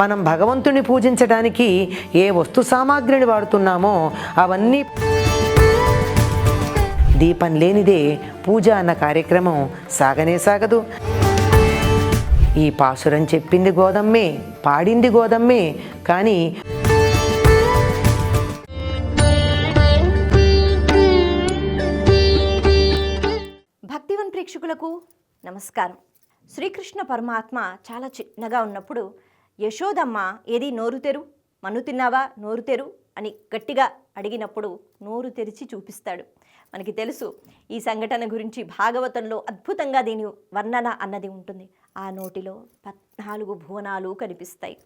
మనం భగవంతుని పూజించడానికి ఏ వస్తు సామాగ్రిని వాడుతున్నామో అవన్నీ దీపం లేనిదే పూజ అన్న కార్యక్రమం సాగనే సాగదు. ఈ పాసురం చెప్పింది గోదమ్మే పాడింది గోదమ్మే కానీ భక్తివన్ ప్రేక్షకులకు నమస్కారం. శ్రీకృష్ణ పరమాత్మ చాలా చిన్నగా ఉన్నప్పుడు యశోదమ్మ ఏది నోరు తెరు? మన్ను తిన్నావా? నోరు తెరు? అని గట్టిగా అడిగినప్పుడు నోరు తెరిచి చూపిస్తాడు. మనకి తెలుసు ఈ సంఘటన గురించి భాగవతంలో అద్భుతంగా దీని వర్ణన అన్నది ఉంటుంది. ఆ నోటిలో పద్నాలుగు భువనాలు కనిపిస్తాయి.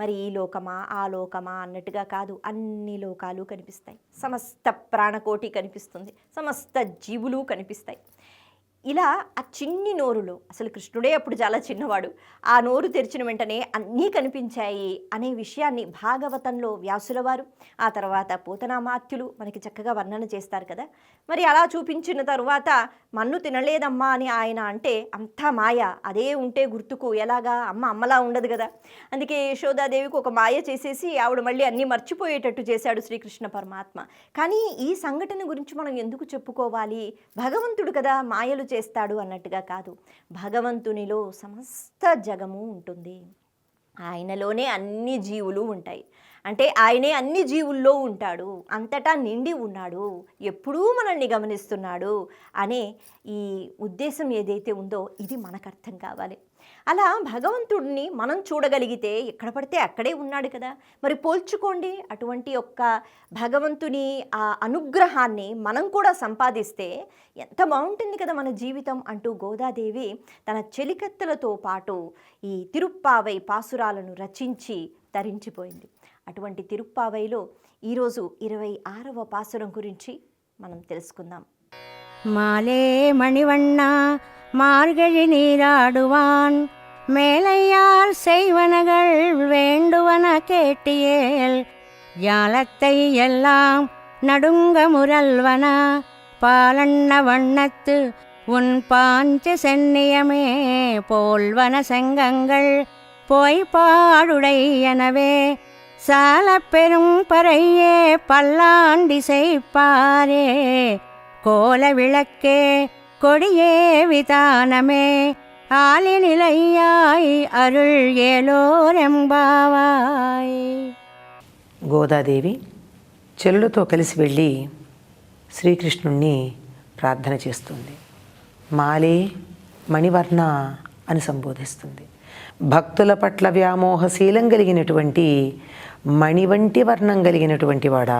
మరి ఈ లోకమా ఆ లోకమా అన్నట్టుగా కాదు అన్ని లోకాలు కనిపిస్తాయి. సమస్త ప్రాణకోటి కనిపిస్తుంది. సమస్త జీవులు కనిపిస్తాయి. ఇలా ఆ చిన్ని నోరులో అసలు కృష్ణుడే అప్పుడు చాలా చిన్నవాడు ఆ నోరు తెరిచిన వెంటనే అన్నీ కనిపించాయి అనే విషయాన్ని భాగవతంలో వ్యాసుల వారు ఆ తర్వాత పోతనామాత్యులు మనకి చక్కగా వర్ణన చేస్తారు కదా. మరి అలా చూపించిన తరువాత మన్ను తినలేదమ్మా అని ఆయన అంటే అంతా మాయ అదే ఉంటే గుర్తుకు ఎలాగా అమ్మ అమ్మలా ఉండదు కదా. అందుకే యశోదాదేవికి ఒక మాయ చేసేసి ఆవిడ మళ్ళీ అన్నీ మర్చిపోయేటట్టు చేశాడు శ్రీకృష్ణ పరమాత్మ. కానీ ఈ సంఘటన గురించి మనం ఎందుకు చెప్పుకోవాలి? భగవంతుడు కదా మాయలు చేస్తాడు అన్నట్టుగా కాదు. భగవంతునిలో సమస్త జగము ఉంటుంది. ఆయనలోనే అన్ని జీవులు ఉంటాయి. అంటే ఆయనే అన్ని జీవుల్లో ఉంటాడు. అంతటా నిండి ఉన్నాడు. ఎప్పుడూ మనల్ని గమనిస్తున్నాడు అనే ఈ ఉద్దేశం ఏదైతే ఉందో ఇది మనకు అర్థం కావాలి. అలా భగవంతుడిని మనం చూడగలిగితే ఎక్కడ పడితే అక్కడే ఉన్నాడు కదా. మరి పోల్చుకోండి అటువంటి యొక్క భగవంతుని ఆ అనుగ్రహాన్ని మనం కూడా సంపాదిస్తే ఎంత బాగుంటుంది కదా మన జీవితం అంటూ గోదాదేవి తన చెలికత్తెలతో పాటు ఈ తిరుప్పావై పాసురాలను రచించి ధరించిపోయింది అటువంటి తిరుప్పావైలో ఈరోజు ఇరవై ఆరవ పాసురం గురించి మనం తెలుసుకుందాం. మాలే మణివన్న மார்கழி நீராடுவான். மேலையார் செய்வனகள் வேண்டுவன கேட்டியேல். ஜாலத்தை எல்லாம் நடுங்க முரல்வன. பாலண்ண வண்ணத்து உன் பாஞ்ச சென்னியமே போல்வன செங்கங்கள். போய் பாடுடையனவே சால பெரும் பறையே பல்லாண்டி செய்ப்பாரே கோல விளக்கே கொடியே விதானமே ஆலிநிலையாய் அருள் ஏலோரெம்பாவாய் గోదాదేవి చెల్లులతో కలిసి వెళ్ళి శ్రీకృష్ణుణ్ణి ప్రార్థన చేస్తుంది మాలే మణివర్ణ అని సంబోధిస్తుంది భక్తుల పట్ల వ్యామోహశీలం కలిగినటువంటి మణి వంటి వర్ణం కలిగినటువంటి వాడా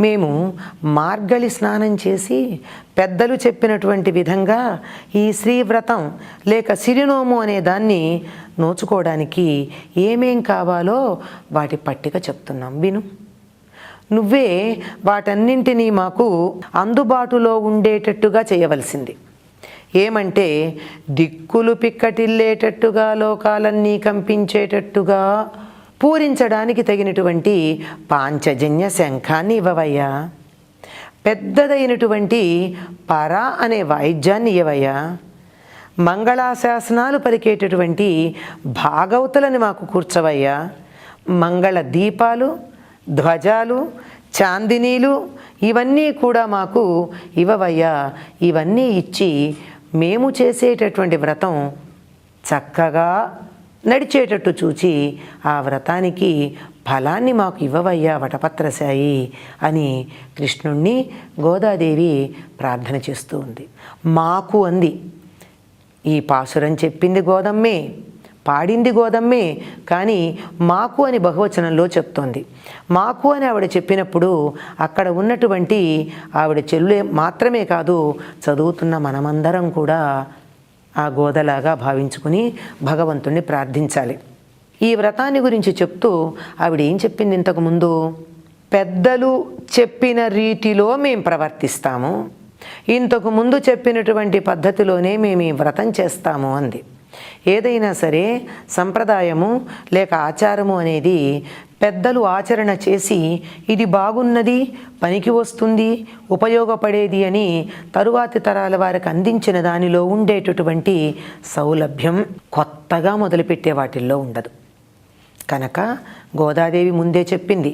మేము మార్గళి స్నానం చేసి పెద్దలు చెప్పినటువంటి విధంగా ఈ శ్రీవ్రతం లేక సిరినోము అనే దాన్ని నోచుకోవడానికి ఏమేం కావాలో వాటి పట్టిక చెప్తున్నాం. విను. నువ్వే వాటన్నింటినీ మాకు అందుబాటులో ఉండేటట్టుగా చేయవలసింది. ఏమంటే దిక్కులు పిక్కటిల్లేటట్టుగా లోకాలన్నీ కంపించేటట్టుగా పూరించడానికి తగినటువంటి పాంచజన్య శంఖాన్ని ఇవ్వవయ్యా. పెద్దదైనటువంటి పర అనే వాయిద్యాన్ని ఇవ్వయ్యా మంగళాశాసనాలు పలికేటటువంటి భాగవతులని మాకు కూర్చవయ్యా. మంగళ దీపాలు ధ్వజాలు చాందినీలు ఇవన్నీ కూడా మాకు ఇవ్వవయ్యా. ఇవన్నీ ఇచ్చి మేము చేసేటటువంటి వ్రతం చక్కగా నడిచేటట్టు చూచి ఆ వ్రతానికి ఫలాన్ని మాకు ఇవ్వవయ్యా వటపత్రశాయి అని కృష్ణుణ్ణి గోదాదేవి ప్రార్థన చేస్తూ ఉంది. మాకు అంది ఈ పాసురం చెప్పింది గోదమ్మే పాడింది గోదమ్మే కానీ మాకు అని బహువచనంలో చెప్తోంది. మాకు అని ఆవిడ చెప్పినప్పుడు అక్కడ ఉన్నటువంటి ఆవిడ చెల్లు మాత్రమే కాదు చదువుతున్న మనమందరం కూడా ఆ గోదలాగా భావించుకుని భగవంతుణ్ణి ప్రార్థించాలి. ఈ వ్రతాన్ని గురించి చెప్తూ ఆవిడ ఏం చెప్పింది ఇంతకుముందు పెద్దలు చెప్పిన రీతిలో మేము ప్రవర్తిస్తాము. ఇంతకు ముందు చెప్పినటువంటి పద్ధతిలోనే మేము ఈ వ్రతం చేస్తాము అంది. ఏదైనా సరే సంప్రదాయము లేక ఆచారము అనేది పెద్దలు ఆచరణ చేసి ఇది బాగున్నది పనికి వస్తుంది ఉపయోగపడేది అని తరువాతి తరాల వారికి అందించిన దానిలో ఉండేటటువంటి సౌలభ్యం కొత్తగా మొదలుపెట్టే వాటిల్లో ఉండదు. కనుక గోదాదేవి ముందే చెప్పింది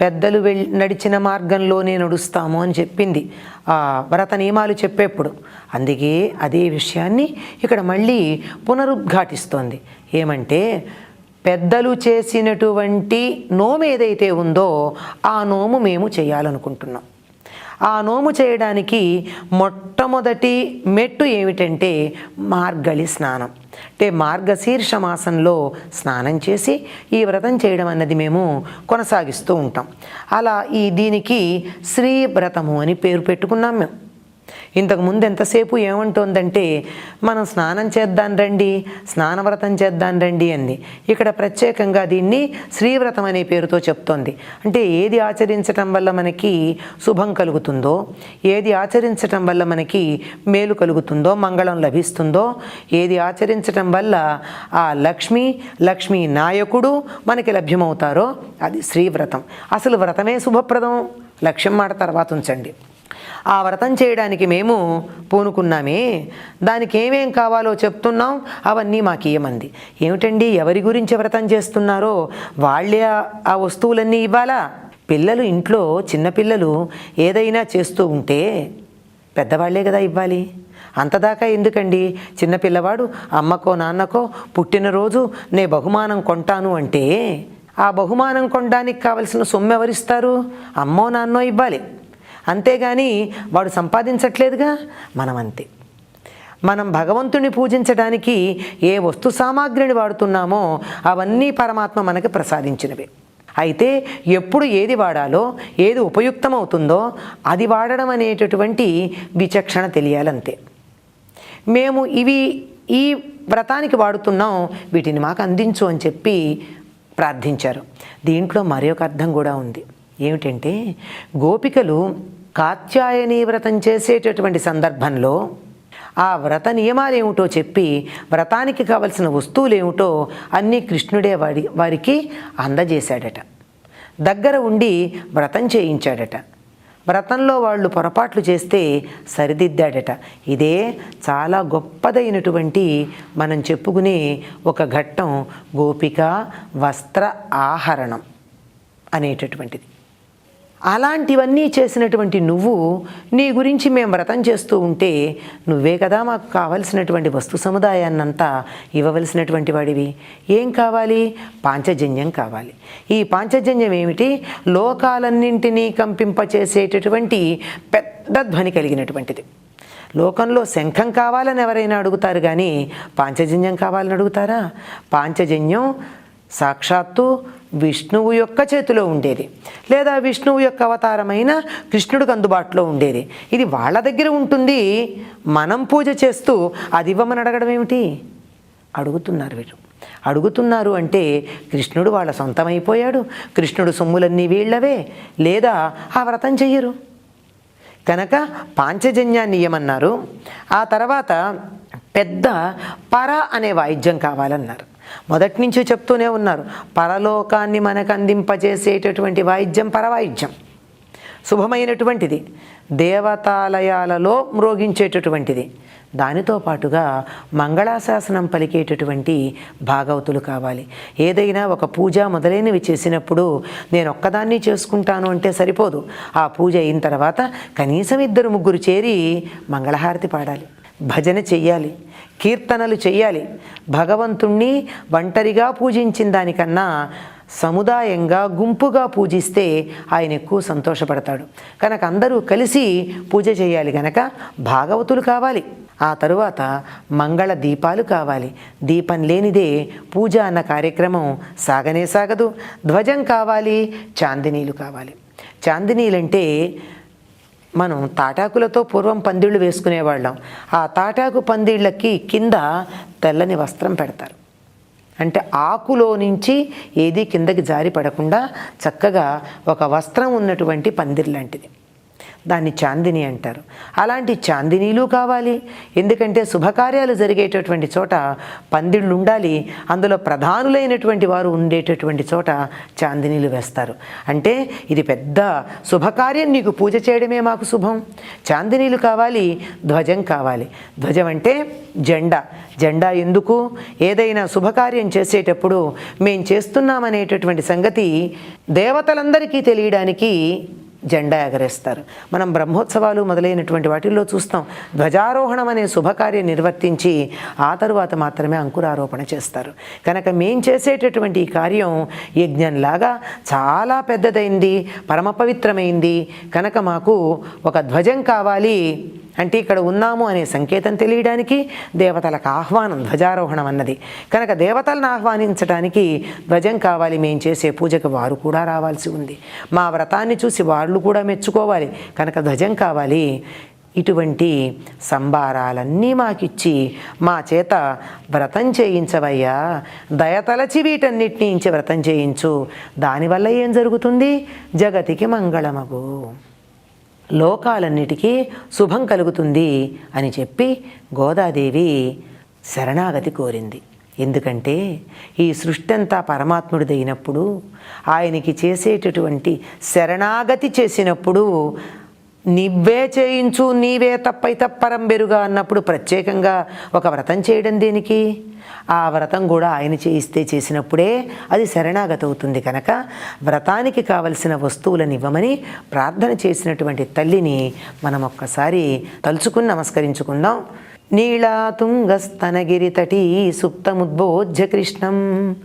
పెద్దలు వెళ్ళి నడిచిన మార్గంలోనే నడుస్తాము అని చెప్పింది ఆ వ్రత నియమాలు చెప్పేప్పుడు. అందుకే అదే విషయాన్ని ఇక్కడ మళ్ళీ పునరుద్ఘాటిస్తోంది. ఏమంటే పెద్దలు చేసినటువంటి నోము ఏదైతే ఉందో ఆ నోము మేము చేయాలనుకుంటున్నాం. ఆ నోము చేయడానికి మొట్టమొదటి మెట్టు ఏమిటంటే మార్గళి స్నానం. అంటే మార్గశీర్ష మాసంలో స్నానం చేసి ఈ వ్రతం చేయడం అన్నది మేము కొనసాగిస్తూ ఉంటాం. అలా ఈ దీనికి శ్రీ వ్రతము అని పేరు పెట్టుకున్నాం మేము. ఇంతకు ముందు ఎంతసేపు ఏమంటోందంటే మనం స్నానం చేద్దాం రండి స్నానవ్రతం చేద్దాం రండి అంది. ఇక్కడ ప్రత్యేకంగా దీన్ని శ్రీవ్రతం అనే పేరుతో చెప్తోంది. అంటే ఏది ఆచరించటం వల్ల మనకి శుభం కలుగుతుందో ఏది ఆచరించటం వల్ల మనకి మేలు కలుగుతుందో మంగళం లభిస్తుందో ఏది ఆచరించటం వల్ల ఆ లక్ష్మి లక్ష్మీ నాయకుడు మనకి లభ్యమవుతారో అది శ్రీవ్రతం. అసలు వ్రతమే శుభప్రదం? లక్ష్యం మాట తర్వాత ఉంచండి. ఆ వ్రతం చేయడానికి మేము పూనుకున్నామే. దానికి ఏమేం కావాలో చెప్తున్నాం అవన్నీ మాకు ఇయ్యమంది ఏమిటండి ఎవరి గురించి వ్రతం చేస్తున్నారో? వాళ్ళే ఆ- వస్తువులన్నీ ఇవ్వాలా? పిల్లలు ఇంట్లో చిన్నపిల్లలు ఏదైనా చేస్తూ ఉంటే పెద్దవాళ్ళే కదా ఇవ్వాలి. అంతదాకా ఎందుకండి? చిన్నపిల్లవాడు అమ్మకో నాన్నకో పుట్టినరోజు నే బహుమానం కొంటాను అంటే ఆ బహుమానం కొనడానికి కావలసిన సొమ్ము ఎవరిస్తారు అమ్మో నాన్నో ఇవ్వాలి. అంతేగాని వాడు సంపాదించట్లేదుగా? మనం అంతే మనం భగవంతుని పూజించడానికి ఏ వస్తు సామాగ్రిని వాడుతున్నామో అవన్నీ పరమాత్మ మనకి ప్రసాదించినవి. అయితే ఎప్పుడు ఏది వాడాలో ఏది ఉపయుక్తమవుతుందో అది వాడడం అనేటటువంటి విచక్షణ తెలియాలంతే. మేము ఇవి ఈ వ్రతానికి వాడుతున్నాం వీటిని మాకు అందించు అని చెప్పి ప్రార్థించారు. దీంట్లో మరి ఒక అర్థం కూడా ఉంది. ఏమిటంటే గోపికలు కాత్యాయని వ్రతం చేసేటటువంటి సందర్భంలో ఆ వ్రత నియమాలు ఏమిటో చెప్పి వ్రతానికి కావలసిన వస్తువులు ఏమిటో అన్నీ కృష్ణుడే వాడి వారికి అందజేశాడట. దగ్గర ఉండి వ్రతం చేయించాడట. వ్రతంలో వాళ్ళు పొరపాట్లు చేస్తే సరిదిద్దాడట. ఇదే చాలా గొప్పదైనటువంటి మనం చెప్పుకునే ఒక ఘట్టం గోపిక వస్త్ర ఆహరణం అనేటటువంటిది. అలాంటివన్నీ చేసినటువంటి నువ్వు నీ గురించి మేము వ్రతం చేస్తూ ఉంటే నువ్వే కదా మాకు కావలసినటువంటి వస్తు సముదాయాన్నంతా ఇవ్వవలసినటువంటి వాడివి. ఏం కావాలి? పాంచజన్యం కావాలి. ఈ పాంచజన్యం ఏమిటి? లోకాలన్నింటినీ కంపింపచేసేటటువంటి పెద్ద ధ్వని కలిగినటువంటిది. లోకంలో శంఖం కావాలని ఎవరైనా అడుగుతారు కానీ పాంచజన్యం కావాలని అడుగుతారా? పాంచజన్యం సాక్షాత్తు విష్ణువు యొక్క చేతిలో ఉండేది లేదా విష్ణువు యొక్క అవతారమైన కృష్ణుడికి అందుబాటులో ఉండేది. ఇది వాళ్ళ దగ్గర ఉంటుంది. మనం పూజ చేస్తూ అది ఇవ్వమని అడగడం ఏమిటి? అడుగుతున్నారు వీరు అడుగుతున్నారు అంటే కృష్ణుడు వాళ్ళ సొంతమైపోయాడు. కృష్ణుడు సొమ్ములన్నీ వీళ్ళవే. లేదా ఆ వ్రతం చెయ్యరు. కనుక పాంచజన్యాన్ని ఇయ్యమన్నారు. ఆ తర్వాత పెద్ద పర అనే వాయిద్యం కావాలన్నారు. మొదటి నుంచి చెప్తూనే ఉన్నారు పరలోకాన్ని మనకు అందింపజేసేటటువంటి వాయిద్యం పరవాయిద్యం. శుభమైనటువంటిది. దేవతాలయాలలో మ్రోగించేటటువంటిది. దానితో పాటుగా మంగళాశాసనం పలికేటటువంటి భాగవతులు కావాలి. ఏదైనా ఒక పూజ మొదలైనవి చేసినప్పుడు నేను ఒక్కదాన్ని చేసుకుంటాను అంటే సరిపోదు. ఆ పూజ అయిన తర్వాత కనీసం ఇద్దరు ముగ్గురు చేరి మంగళహారతి పాడాలి. భజన చెయ్యాలి కీర్తనలు చెయ్యాలి. భగవంతుణ్ణి ఒంటరిగా పూజించిన దానికన్నా సముదాయంగా గుంపుగా పూజిస్తే ఆయన ఎక్కువ సంతోషపడతాడు. కనుక అందరూ కలిసి పూజ చేయాలి కనుక భాగవతులు కావాలి. ఆ తరువాత మంగళ దీపాలు కావాలి. దీపం లేనిదే పూజ అన్న కార్యక్రమం సాగనే సాగదు. ధ్వజం కావాలి చాందినీలు కావాలి. చాందినీలంటే మనం తాటాకులతో పూర్వం పందిళ్ళు వేసుకునేవాళ్ళం. ఆ తాటాకు పందిళ్ళకి కింద తెల్లని వస్త్రం పెడతారు. అంటే ఆకులో నుంచి ఏది కిందకి జారి పడకుండా చక్కగా ఒక వస్త్రం ఉన్నటువంటి పందిర్ లాంటిది. దాన్ని చాందిని అంటారు. అలాంటి చాందినీలు కావాలి. ఎందుకంటే శుభకార్యాలు జరిగేటటువంటి చోట పందిళ్ళు ఉండాలి. అందులో ప్రధానులైనటువంటి వారు ఉండేటటువంటి చోట చాందినీలు వేస్తారు. అంటే ఇది పెద్ద శుభకార్యం. నీకు పూజ చేయడమే మాకు శుభం. చాందినీలు కావాలి ధ్వజం కావాలి. ధ్వజం అంటే జెండా. జెండా ఎందుకు? ఏదైనా శుభకార్యం చేసేటప్పుడు మేము చేస్తున్నామనేటటువంటి సంగతి దేవతలందరికీ తెలియడానికి జెండా ఎగరేస్తారు. మనం బ్రహ్మోత్సవాలు మొదలైనటువంటి వాటిల్లో చూస్తాం. ధ్వజారోహణం అనే శుభకార్యం నిర్వర్తించి ఆ తరువాత మాత్రమే అంకురారోపణ చేస్తారు. కనుక మేం చేసేటటువంటి ఈ కార్యం యజ్ఞంలాగా చాలా పెద్దదైంది పరమ పవిత్రమైంది కనుక మాకు ఒక ధ్వజం కావాలి. అంటే ఇక్కడ ఉన్నాము అనే సంకేతం తెలియడానికి దేవతలకు ఆహ్వానం ధ్వజారోహణం అన్నది. కనుక దేవతలను ఆహ్వానించడానికి ధ్వజం కావాలి మేము చేసే పూజకు వారు కూడా రావాల్సి ఉంది. మా వ్రతాన్ని చూసి వాళ్ళు కూడా మెచ్చుకోవాలి. కనుక ధ్వజం కావాలి. ఇటువంటి సంబారాలన్నీ మాకిచ్చి మా చేత వ్రతం చేయించవయ్యా. దయతలచి వీటన్నిటినీ ఇచ్చి వ్రతం చేయించు. దానివల్ల ఏం జరుగుతుంది? జగతికి మంగళమగు. లోకాలన్నిటికీ శుభం కలుగుతుంది అని చెప్పి గోదాదేవి శరణాగతి కోరింది. ఎందుకంటే ఈ సృష్టి అంతా పరమాత్ముడిదైనప్పుడు ఆయనకి చేసేటటువంటి శరణాగతి చేసినప్పుడు నివ్వే చేయించు నీవే తప్పై తప్పరం బెరుగా అన్నప్పుడు ప్రత్యేకంగా ఒక వ్రతం చేయడం దేనికి? ఆ వ్రతం కూడా ఆయన చేయిస్తే చేసినప్పుడే అది శరణాగత అవుతుంది కనుక వ్రతానికి కావలసిన వస్తువులను ఇవ్వమని ప్రార్థన చేసినటువంటి తల్లిని మనం ఒక్కసారి తలుచుకుని నమస్కరించుకుందాం. నీళాతుంగస్తనగిరితటీ సుప్తముద్బోధ్య కృష్ణం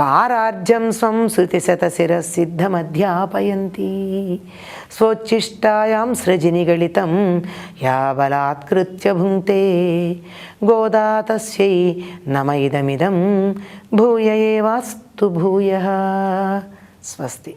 పారార్జం స్వం శృతిశతశిరసిద్ధమధ్యాపయంతి స్వోచ్ఛిష్టాయాం సృజినిగళితం యా బలాత్కృత్య భుంక్తే. గోదా తస్యై నమ భూయ ఏవాస్తు భూయ. స్వస్తి.